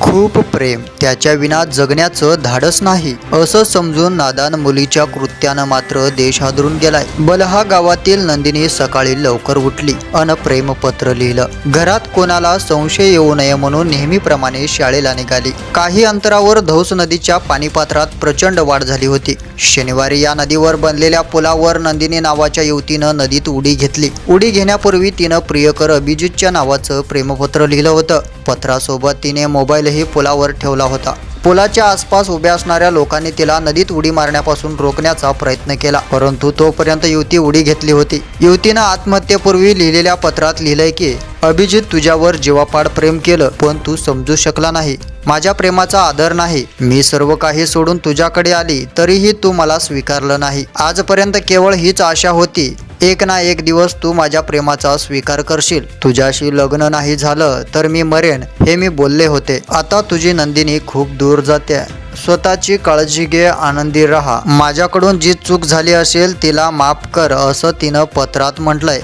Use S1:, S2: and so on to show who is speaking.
S1: खूप प्रेम. त्याच्या विना जगण्याचं धाडस नाही. असं समजून नादान मुलीच्या कृत्यानं मात्र देश हादरून गेलाय. बलहा गावातील नंदिनी सकाळी लवकर उठली अन प्रेमपत्र लिहिलं. घरात कोणाला संशय येऊ नये म्हणून नेहमीप्रमाणे शाळेला निघाली. काही अंतरावर धौस नदीच्या पाणीपात्रात प्रचंड वाढ झाली होती. शनिवारी या नदीवर बनलेल्या पुलावर नंदिनी नावाच्या युवतीनं नदीत उडी घेतली. उडी घेण्यापूर्वी तिनं प्रियकर अभिजितच्या नावाचं प्रेमपत्र लिहिलं होतं. पत्रासोबत तिने मोबाईलही पुलावर ठेवला होता. पुलाच्या आसपास उभ्या असणाऱ्या लोकांनी तिला नदीत उडी मारण्यापासून रोखण्याचा प्रयत्न केला परंतु तोपर्यंत युवती उडी घेतली होती. युवतीनं आत्महत्येपूर्वी लिहिलेल्या पत्रात लिहिलंय की अभिजित तुझ्यावर जीवापाड प्रेम केलं पण तू समजू शकला नाही. माझ्या प्रेमाचा आदर नाही. मी सर्व काही सोडून तुझ्याकडे आली तरीही तू मला स्वीकारलं नाही. आजपर्यंत केवळ हीच आशा होती. एक ना एक दिवस तू माझ्या प्रेमाचा स्वीकार करशील. तुझ्याशी लग्न नाही झालं तर मी मरेन हे मी बोलले होते. आता तुझी नंदिनी खूप दूर जाते. स्वतःची काळजी घे आनंदी राहा. माझ्याकडून जी चूक झाली असेल तिला माफ कर असं तिनं पत्रात म्हटलंय.